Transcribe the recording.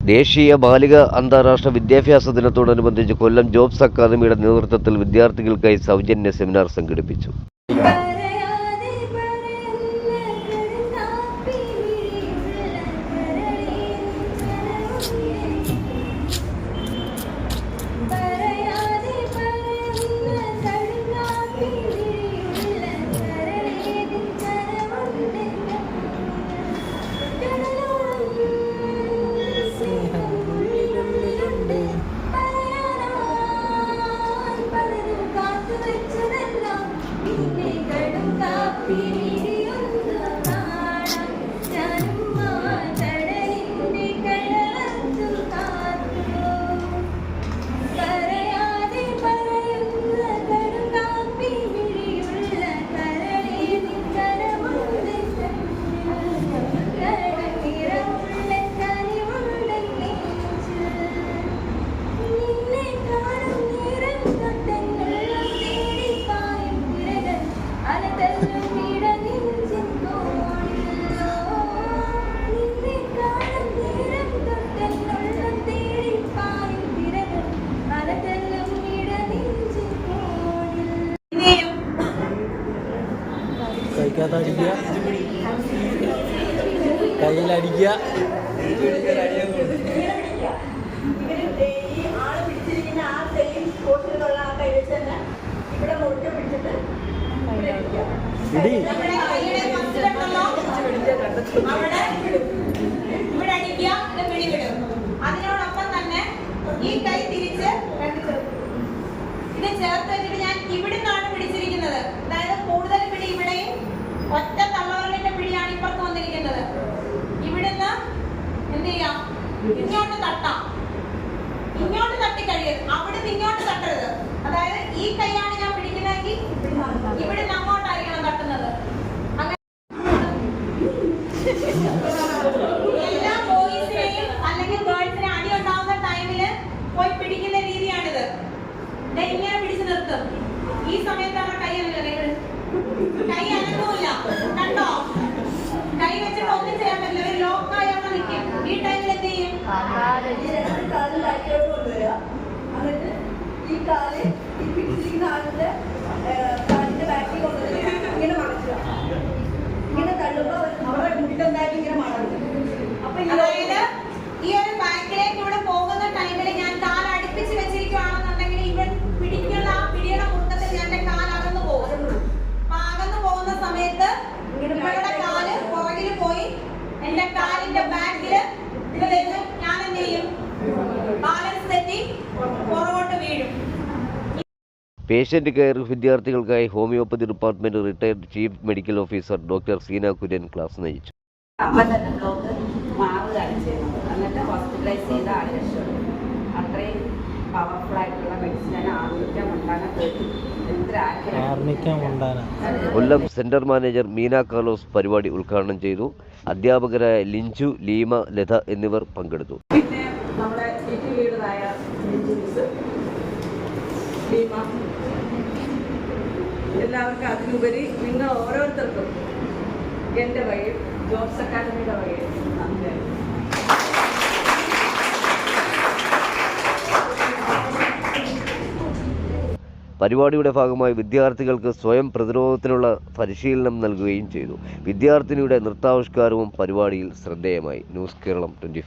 ദേശീയ ബാലിക അന്താരാഷ്ട്ര വിദ്യാഭ്യാസ ദിനത്തോടനുബന്ധിച്ച് കൊല്ലം ജോബ്സ് അക്കാദമിയുടെ നേതൃത്വത്തിൽ വിദ്യാർത്ഥികൾക്കായി സൗജന്യ സെമിനാർ സംഘടിപ്പിച്ചു. പിടിച്ചിട്ട് അടിക്കുക. കയ്യിലടിക്കുക. ഇടി. ഇവിടെ അടിക്കുക, ഇങ്ങോട്ട് തട്ടാം. ഇങ്ങോട്ട് തട്ടി കഴിയരുത്. അവിടുന്ന് ഇങ്ങോട്ട് തട്ടരുത്. അതായത് ഈ കൈയാണ് ഞാൻ പിടിക്കുന്നതെങ്കിൽ ഇവിടെ അങ്ങോട്ടായിരിക്കണം തട്ടുന്നത്. എല്ലാ ബോയ്സിനെയും അല്ലെങ്കിൽ ഗേൾസിനെ അടി ഉണ്ടാവുന്ന ടൈമിൽ പോയി പിടിക്കുന്ന രീതിയാണിത്. ഇങ്ങനെ പിടിച്ചു നിർത്തും. ഈ സമയത്താണ് കൈ അനങ്ങുന്നത് ഈ രണ്ട് കാലും കൈയോട് കൊണ്ടുവരിക. എന്നിട്ട് ഈ കാൽ ഈ പിടിച്ചിരിക്കുന്ന ആളിന്റെ കാലിന്റെ ബാക്കിൽ കൊണ്ടുവരിക. പുറകോട്ട് വീഴും. പേഷ്യന്റ് കെയർ വിദ്യാർത്ഥികൾക്കായി homeopathy department retired chief medical officer doctor Seena Kurian class നയിച്ചു. അമ്മ തന്നെ എന്നിട്ട് ഹോസ്പിറ്റലൈസ് ചെയ്ത അത്രയും പവർഫുൾ ആയിട്ടുള്ള മെഡിസിനാണ് ഉണ്ടാകാൻ Kollam centre manager Meena Carlos പരിപാടി ഉദ്ഘാടനം ചെയ്തു. അധ്യാപകരായ ലിഞ്ചു ലീമ ലത എന്നിവർ പങ്കെടുത്തു. പിന്നെ നമ്മുടെ ഭീമ. എല്ലാവർക്കും അതിലുപരി നിങ്ങൾ ഓരോരുത്തർക്കും എന്റെ വഴി ജോബ്സ് അക്കാദമിയുടെ വഴി പരിപാടിയുടെ ഭാഗമായി വിദ്യാർത്ഥികൾക്ക് സ്വയം പ്രതിരോധത്തിനുള്ള പരിശീലനം നൽകുകയും ചെയ്തു. വിദ്യാർത്ഥിനിയുടെ നൃത്താവിഷ്കാരവും പരിപാടിയിൽ ശ്രദ്ധേയമായി. News Keralam twenty